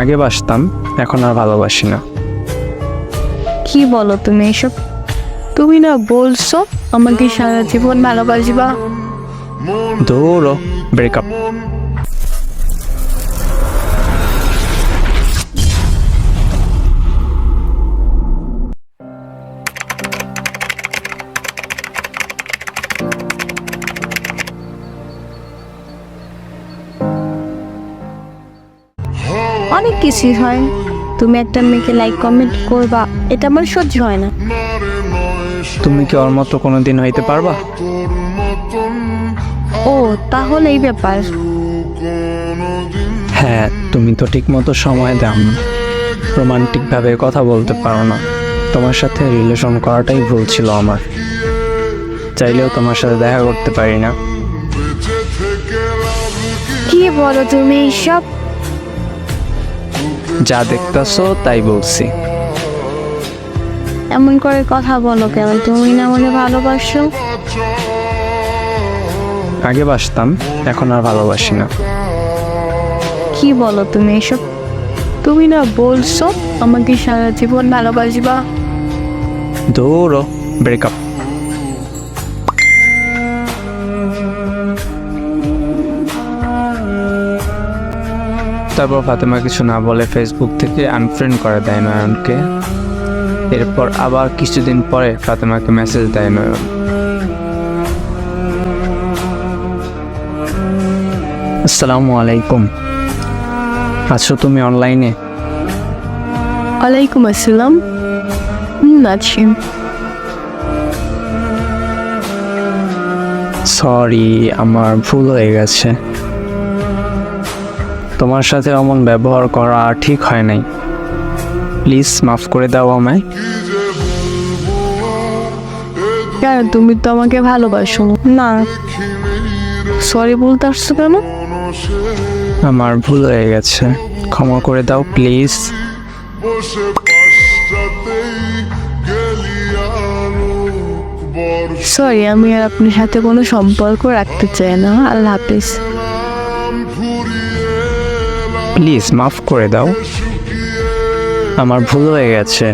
আগে বাসতাম এখন আর ভালোবাসি না। কি বলো তুমি এইসব তুমি না বলছো আমাকে সারা জীবন ভালোবাসবা। দৌড়ো ব্রেকআপ অনেক কিছুই হয়। তুমি একটা মেয়েকে লাইক কমেন্ট করবা এটা আমার সহ্য হয় না। তুমি কি ওর মতো কোনো দিন হইতে পারবা? ও তাহলে এই ব্যাপার। হ্যাঁ তুমি তো ঠিক মতো সময় দাও না। রোমান্টিকভাবে কথা বলতে পারো না। তোমার সাথে রিলেশন করাটাই ভুল ছিল আমার। চাইলেও তোমার সাথে দেখা করতে পারি না। কি বলো তুমি এইসব? যা দেখতেছো তাই বলছি। এমন করে কথা বলো কেন? তুমি না মনে ভালোবাসো। আগে বাসতাম এখন আর ভালোবাসি না। কি বলো তুমি এসব? তুমি না বলছো আমাকে সারা জীবন ভালোবাসবা। দৌড়ো ব্রেকআপ তারপর ফাতেমা কিছু না বলে ফেসবুক থেকে আনফ্রেন্ড করে দেয় নয়নকে। এরপর আবার কিছুদিন পরে ফাতেমাকে মেসেজ দেয় নয়ন। আসসালামু আলাইকুম। আছো তুমি অনলাইনে ওয়ালাইকুম আসসালাম। আছি। সরি আমার ভুল হয়ে গেছে। তোমার সাথে অমন ব্যবহার করা ঠিক হয় নাই। প্লিজ মাফ করে দাও আমায়। কেন? তুমি তো আমাকে ভালোবাসো। না। সরি বলতে আসছো কেন? আমার ভুল হয়ে গেছে। ক্ষমা করে দাও প্লিজ। সরি আমি আর আপনার সাথে কোনো সম্পর্ক রাখতে চাই না। আল্লাহ হাফিজ। প্লিজ মাফ করে দাও। আমার ভুল হয়ে গেছে।